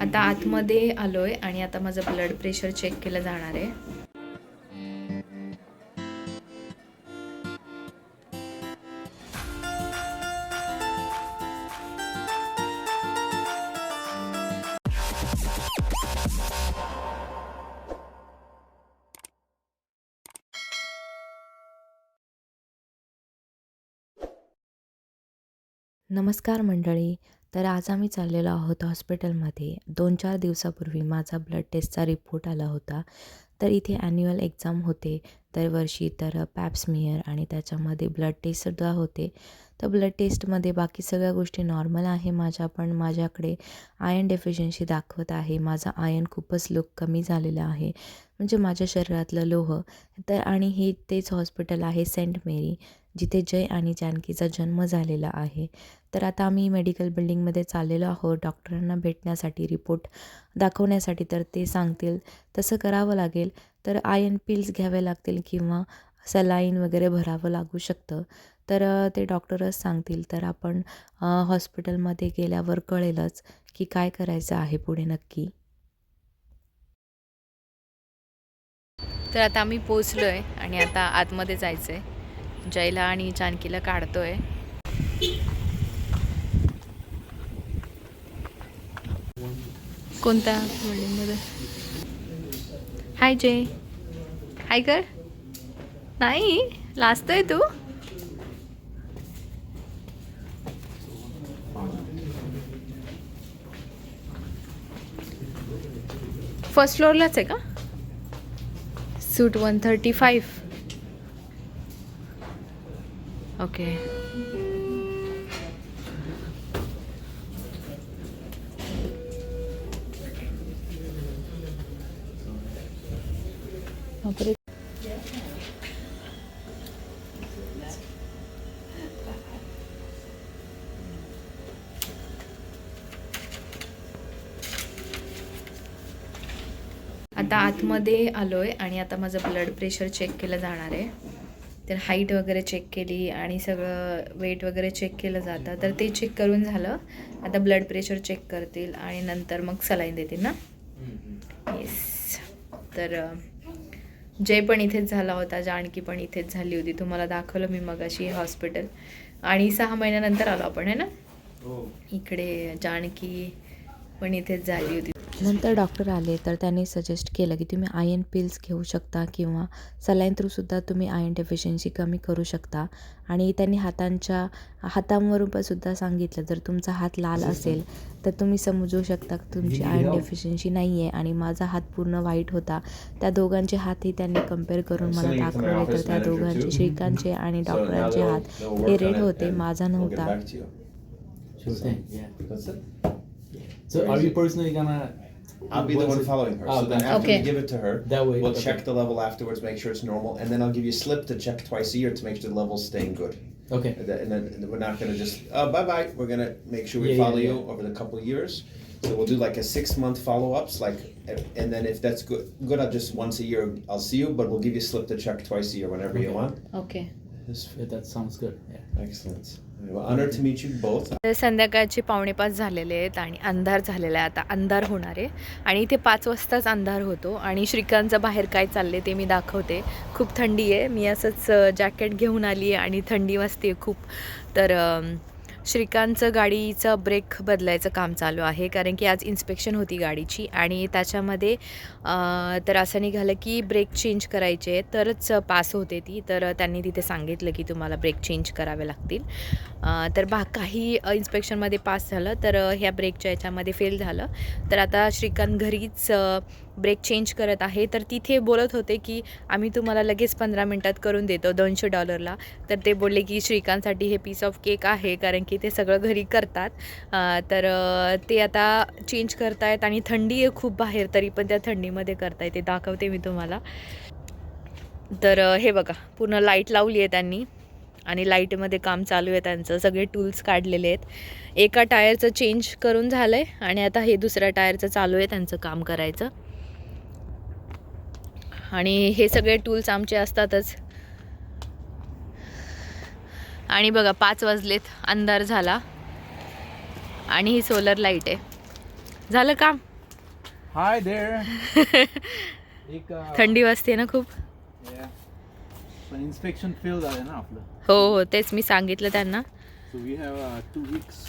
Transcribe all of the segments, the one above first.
आता आतमध्ये आलोय आणि आता माझं ब्लड प्रेशर चेक केलं जाणार आहे. नमस्कार मंडळी तर आज आम्ही चाललेलो आहोत हॉस्पिटलमध्ये. दोन चार दिवसापूर्वी माझा ब्लड टेस्टचा रिपोर्ट आला होता. तर इथे ॲन्युअल एक्झाम होते. दरवर्षी तर पॅप्समियर आणि त्याच्यामध्ये ब्लड टेस्टसुद्धा होते. तर ब्लड टेस्टमध्ये बाकी सगळ्या गोष्टी नॉर्मल आहे माझ्या पण माझ्याकडे आयन डेफिशियन्सी दाखवत आहे. माझा आयन खूपच लो कमी झालेला आहे. म्हणजे माझ्या शरीरातलं लोह तर आणि हे तेच हॉस्पिटल आहे सेंट मेरी जिथे जय आणि जानकीचा जन्म झालेला आहे. तर आता आम्ही मेडिकल बिल्डिंगमध्ये चाललेलो आहोत. डॉक्टरांना भेटण्यासाठी रिपोर्ट दाखवण्यासाठी तर ते सांगतील. तसं करावं लागेल. तर आयन पिल्स घ्यावे लागतील किंवा सलाईन वगैरे भरावं लागू शकतं. तर ते डॉक्टरच सांगतील. तर आपण हॉस्पिटलमध्ये गेल्यावर कळेलच की काय करायचं आहे पुढे नक्की. तर आता आम्ही पोचलो आहे आणि आता आतमध्ये जायचं आहे जयला आणि जानकीला काढतो आहे कोणत्या बिल्डिंगमध्ये हाय जय हाय कर नाही लाजतोय तू? फर्स्ट फ्लोअरलाच आहे का suite one thirty five okay बापरे. आता आतमध्ये आलोय आणि आता माझं ब्लड प्रेशर चेक केलं जाणार आहे. तर हाईट वगैरे चेक केली आणि सगळं वेट वगैरे चेक केलं जातं. तर ते चेक करून झालं. आता ब्लड प्रेशर चेक करतील आणि नंतर मग सलाईन देतील ना? येस तर जय पण इथेच झाला होता. जानकी पण इथेच झाली होती. तुम्हाला दाखवलं मी मगाशी हॉस्पिटल आणि सहा महिन्यानंतर आलो आपण है ना? इकडे जानकी पण इथेच झाली होती. नंतर डॉक्टर आले तर त्यांनी सजेस्ट केलं की तुम्ही आयन पिल्स घेऊ शकता किंवा सलाईन थ्रूसुद्धा तुम्ही आयन डेफिशियन्सी कमी करू शकता आणि त्यांनी हातांच्या हातांवरून पण सुद्धा सांगितलं जर तुमचा हात लाल असेल तर तुम्ही समजू शकता की तुमची आयन डेफिशियन्सी नाही आहे आणि माझा हात पूर्ण वाईट होता त्या दोघांचे हातही त्यांनी कंपेअर करून मला दाखवले तर त्या दोघांचे श्रीकांतचे आणि डॉक्टरांचे हात हे रेड होते माझा नव्हता Sure thing, yeah. That's it. So are you personally gonna? I'll be the one it- following her. Oh, so then that- after Okay. we give it to her, That way, we'll okay. check the level afterwards, make sure it's normal, and then I'll give you a slip to check twice a year to make sure the level's staying good. Okay. And then, and then we're not gonna just uh, bye bye. We're gonna make sure we Yeah, yeah, follow yeah. you over the couple of years. So we'll do like a six month follow ups, like, and then if that's good, good. I'll just once a year I'll see you, but we'll give you a slip to check twice a year whenever you want. Okay This- Yeah, that sounds good. Yeah. Excellent. Well, honored to meet you both. तर संध्याकाळचे पावणे पाच झालेले आहेत आणि अंधार झालेला आहे आता अंधार होणार आहे आणि इथे पाच वाजताच अंधार होतो आणि श्रीकांतचं बाहेर काय चालले ते मी दाखवते खूप थंडी आहे मी असंच जॅकेट घेऊन आली आहे आणि थंडी वाजते खूप तर श्रीकांतचं गाडीचं ब्रेक बदलायचं काम चालू आहे कारण की आज इन्स्पेक्शन होती गाडीची आणि त्याच्यामध्ये तर असं निघालं की ब्रेक चेंज करायचे तरच पास होते ती. तर त्यांनी तिथे सांगितलं की तुम्हाला ब्रेक चेंज करावे लागतील. तर बा काही इन्स्पेक्शनमध्ये पास झालं तर ह्या ब्रेकच्या याच्यामध्ये फेल झालं. तर आता श्रीकांत घरीच ब्रेक चेंज करत आहे. तर तिथे बोलत होते की आम्ही तुम्हाला लगेच पंधरा मिनटात करून देतो दोनशे डॉलरला तर ते बोलले की श्रीकांतसाठी हे पीस ऑफ केक आहे कारण की ते सगळं घरी करतात. तर ते आता चेंज करतायत आणि थंडी आहे खूप बाहेर तरी पण त्या थंडीमध्ये करताय ते दाखवते मी तुम्हाला. तर हे बघा पूर्ण लाइट लावली आहे त्यांनी आणि लाईटमध्ये काम चालू आहे त्यांचं. सगळे टूल्स काढलेले आहेत. एका टायरचं चेंज करून झालं आहे आणि आता हे दुसऱ्या टायरचं चालू आहे त्यांचं काम करायचं. आणि हे सगळे टूल्स आमचे असतातच. आणि बघा पाच वाजलेत अंधार झाला. आणि ही सोलर लाइट आहे. झालं काम? अं, थंडी वाजते ना खूप? इन्स्पेक्शन फेल झालं ना आपलं. हो हो तेच मी सांगितलं त्यांना. So we have two weeks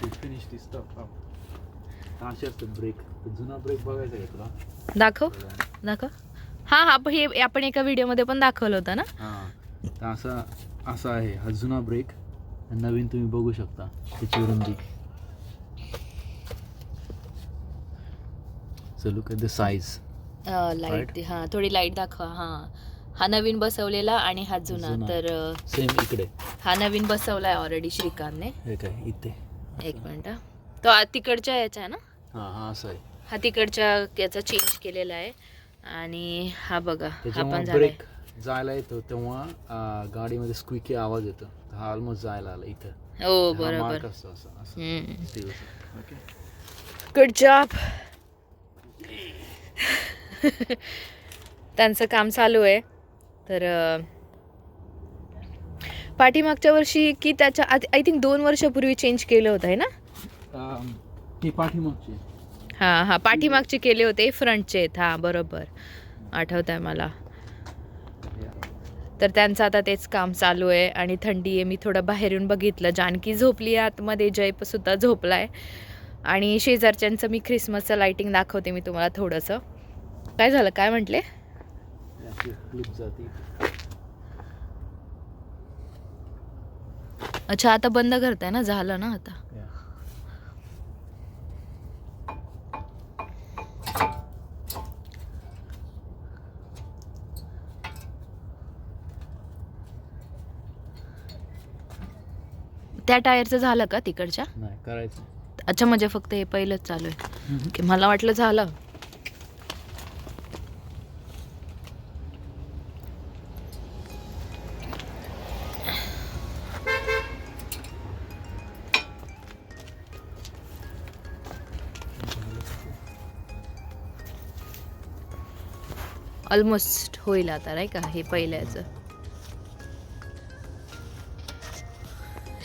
to finish this stuff up असे असतं ब्रेक जुना ब्रेक बघायचा आहे तुला? दाखव. दाखव. हां हां पण हे आपण एका व्हिडिओमध्ये पण दाखवलं होतं ना? हां. तर असा असा आहे. हा जुना ब्रेक नवीन तुम्ही बघू शकता. त्याची रुंदी so look at the size light हां थोडी लाइट दाखवा. हां. हा नवीन बसवलेला आणि हा जुना. जुना. तर अं, सेम इकडे. हा नवीन बसवलाय ऑलरेडी श्रीकांतने. हे काय इथे. एक मिनिट. हा. तो आ- तिकडच्या याचा आहे ना? हां हा असं आहे. हा तिकडच्या याचा चेंज केलेला आहे. आणि हा बघा हा पण जायला येतो तेव्हा गाडीमध्ये स्क्विकी आवाज येतो. हा ऑलमोस्ट जायला आला इथं. हो बरोबर. गुड जॉब त्यांचं काम चालू आहे. तर पाठीमागच्या वर्षी की त्याच्या आय थिंक दोन वर्षापूर्वी चेंज केलं होतं आहे ना? ती पाठीमागची. हां हां. पाठीमागचे केले होते फ्रंटचे. आहेत हां बरोबर. आठवत आहे मला. तर त्यांचं आता तेच काम चालू आहे आणि थंडी आहे. मी थोडं बाहेर येऊन बघितलं. जानकी झोपली आहे आतमध्ये. जयपसुद्धा झोपला आहे आणि शेजारच्यांचं मी ख्रिसमसचं लाईटिंग दाखवते मी तुम्हाला थोडंसं. काय झालं? काय म्हटले? अच्छा आता बंद करताय ना? झालं ना आता Yeah. त्या टायरचं झालं का तिकडच्या? नाही करायचं. अच्छा म्हणजे फक्त हे पहिलंच चालू आहे. की मला वाटलं झालं. ऑलमोस्ट होईल आता नाही का? हे पहिल्याचं.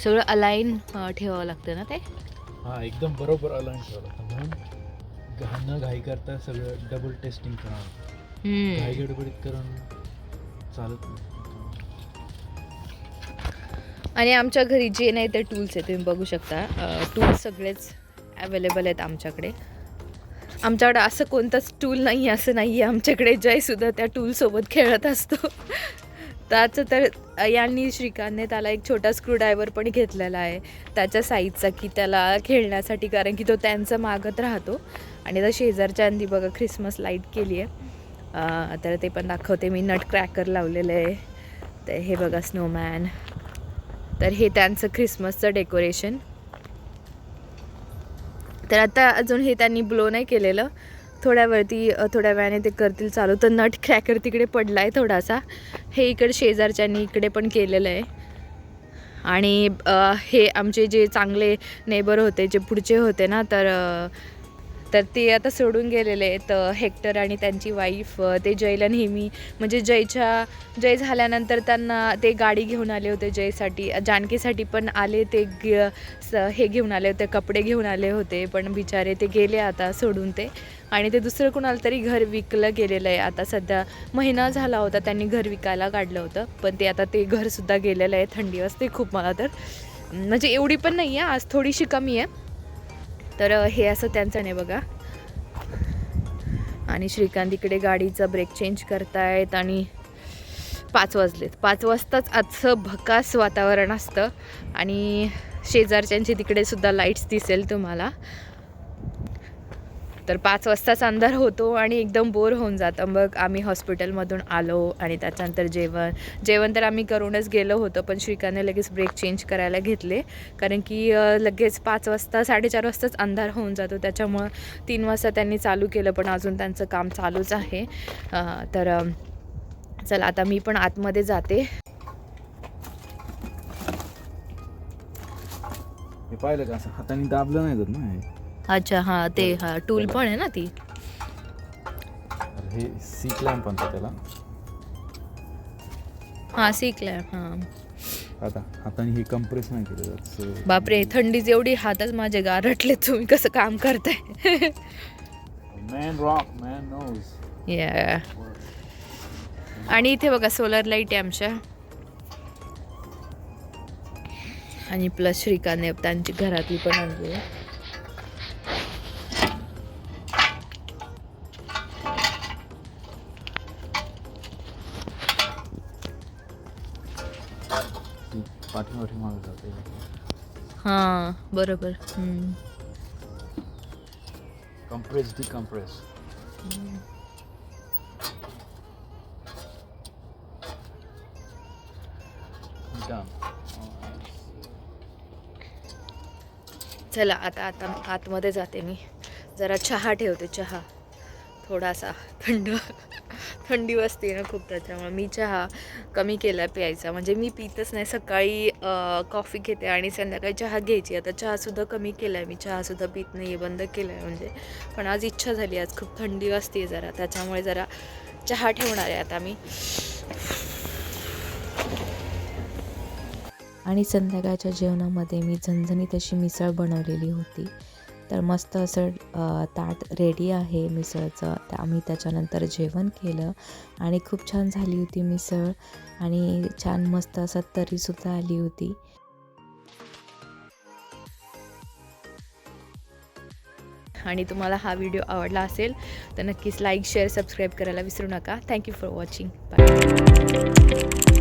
सगळं अलाईन ठेवावं लागतं ना ते? हा एकदम बरोबर अलाइन ठेवलं होतं म्हणून न घाई करता सगळं डबल टेस्टिंग करावं. घाई गडबडीत करून चालत नाही. आणि आमच्या घरी जे नाही ते टूल्स आहे तुम्ही बघू शकता. टूल्स सगळेच अवेलेबल आहेत आमच्याकडे. आमच्याकडे असं कोणतंच टूल नाही आहे असं नाही आहे आमच्याकडे जयसुद्धा त्या टूलसोबत खेळत असतो. त्याचं तर यांनी श्रीकांतने त्याला एक छोटा स्क्रूड्रायव्हर पण घेतलेला आहे. त्याच्या साईजचा की त्याला खेळण्यासाठी कारण की तो त्यांचं मागत राहतो. आणि आता शेजारच्या अंदी बघा ख्रिसमस लाइट केली आहे. तर ते पण दाखवते. मी नट क्रॅकर लावलेलं आहे. तर हे बघा स्नोमॅन तर हे त्यांचं ख्रिसमसचं डेकोरेशन तर आता अजून हे त्यांनी ब्लो नाही केलेलं. थोड्या वेळती थोड्या वेळाने ते करतील चालू. तर नट क्रॅकर तिकडे पडला आहे थोडासा. हे इकडे शेजारच्यांनी इकडे पण केलेलं आहे. आणि हे आमचे जे चांगले नेबर होते जे पुढचे होते ना तर तर ते आता सोडून गेलेले आहेत हेक्टर आणि त्यांची वाईफ ते जयला नेहमी म्हणजे जयच्या जय झाल्यानंतर त्यांना ते गाडी घेऊन आले होते जयसाठी. जानकीसाठी पण आले ते ग- स- हे घेऊन आले होते कपडे घेऊन आले होते पण बिचारे ते गेले आता सोडून ते. आणि ते दुसरं कुणाला तरी घर विकलं गेलेलं आहे. आता सध्या महिना झाला होता त्यांनी घर विकायला काढलं होतं पण ते आता ते घरसुद्धा गेलेलं आहे थंडी वाजते खूप मला तर. म्हणजे एवढी पण नाही आहे आज थोडीशी कमी आहे. तर हे असं त्यांचं नाही बघा. आणि श्रीकांत इकडे गाडीचा ब्रेक चेंज करतायत आणि पाच वाजलेत. पाच वाजताच आजचं भकास वातावरण असतं. आणि शेजारच्यांची तिकडे सुद्धा लाईट्स दिसेल तुम्हाला. तर पाच वाजताच अंधार होतो आणि एकदम बोर होऊन जातं. मग आम्ही हॉस्पिटलमधून आलो आणि त्याच्यानंतर जेवण. जेवण तर आम्ही करूनच गेलो होतो पण श्रीकांतने लगेच ब्रेक चेंज करायला घेतले. कारण की लगेच पाच वाजता साडेचार वाजताच अंधार होऊन जातो. त्याच्यामुळं तीन वाजता त्यांनी चालू केलं पण अजून त्यांचं काम चालूच आहे. तर चला आता मी पण आतमध्ये जाते. पाहिलं का असं हाताने दाबलं नाही ना अच्छा हां ते हां टूल पण आहे ना ती. हे सी क्लॅम्प म्हणतात त्याला. हां शिकलं हां. आता हाताने हे कम्प्रेस नाही केलं जात So, बापरे थंडीच एवढी हातच माझे गारटले तुम्ही कसं काम करताय? Man rock, man knows. या? आणि इथे बघा सोलर लाइट आहे आमच्या. आणि प्लस श्रीकांतने त्यांची घरातली पण आणली आहे. हां. बरोबर. हम्म. Compress decompress. चला आता आता आतमध्ये जाते मी. जरा चहा ठेवते चहा. थोडासा थंड. थंडी वाजते ना खूप त्याच्यामुळे. मी चहा कमी केला प्यायचा. म्हणजे मी पितच नाही. सकाळी कॉफी घेते आणि संध्याकाळी चहा घ्यायची. आता चहासुद्धा कमी केला आहे मी चहासुद्धा पित नाही आहे बंद केलं आहे म्हणजे. पण आज इच्छा झाली. आज खूप थंडी वाजते जरा. त्याच्यामुळे जरा चहा ठेवणार आहे आता मी. आणि संध्याकाळच्या जेवणामध्ये मी झणझणीत अशी मिसळ बनवलेली होती. तर मस्त असं ताट रेडी आहे मिसळचं. तर आम्ही त्याच्यानंतर जेवण केलं आणि खूप छान झाली होती मिसळ आणि छान मस्त असं तरीसुद्धा आली होती. आणि तुम्हाला हा व्हिडिओ आवडला असेल तर नक्कीच लाईक शेअर सबस्क्राईब करायला विसरू नका. Thank you for watching bye